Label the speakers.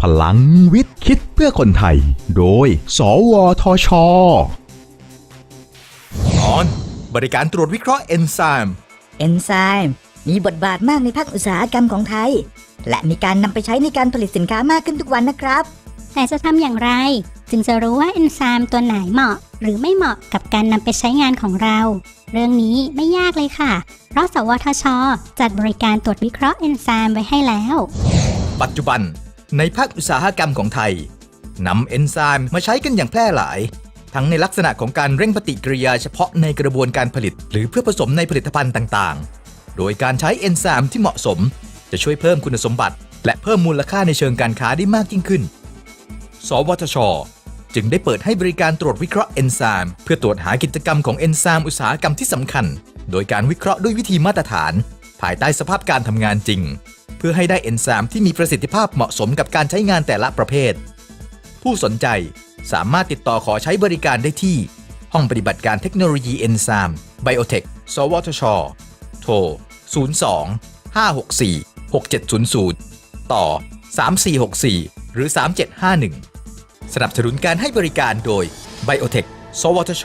Speaker 1: พลังวิทย์คิดเพื่อคนไทย โดย สวทช
Speaker 2: ตอน บริการตรวจวิเคราะห์เอนไซม์
Speaker 3: เอนไซม์มีบทบาทมากในภาคอุตสาหกรรมของไทย และมีการนำไปใช้ในการผลิตสินค้ามากขึ้นทุกวันนะครับ
Speaker 4: แต่จะทำอย่างไร จึงจะรู้ว่าเอนไซม์ตัวไหนเหมาะ หรือไม่เหมาะกับการนำไปใช้งานของเรา เรื่องนี้ไม่ยากเลยค่ะ เพราะสวทช จัดบริการตรวจวิเคราะห์เอนไซม์ไว้ให้แล้ว
Speaker 2: ปัจจุบัน ในภาคอุตสาหกรรมของไทยนำเอนไซม์มาใช้กันอย่างแพร่หลาย ทั้งในลักษณะของการเร่งปฏิกิริยาเฉพาะในกระบวนการผลิต หรือเพื่อผสมในผลิตภัณฑ์ต่างๆ โดยการใช้เอนไซม์ที่เหมาะสม จะช่วยเพิ่มคุณสมบัติ และเพิ่มมูลค่าในเชิงการค้าได้มากยิ่งขึ้น สวทช จึงได้เปิดให้บริการตรวจวิเคราะห์เอนไซม์เพื่อตรวจหากิจกรรมของเอนไซม์อุตสาหกรรมที่สำคัญ โดยการวิเคราะห์ด้วยวิธีมาตรฐาน ภายใต้สภาพการทำงานจริง เพื่อให้ได้เอนไซม์ที่มีประสิทธิภาพเหมาะสมกับการใช้งานแต่ละประเภท ผู้สนใจสามารถติดต่อขอใช้บริการได้ที่ ห้องปฏิบัติการเทคโนโลยีเอนไซม์ไบโอเทคสวทช โทร 02 564 6700 ต่อ 3464 หรือ 3751 สนับสนุนการให้บริการโดย Biotech สวทช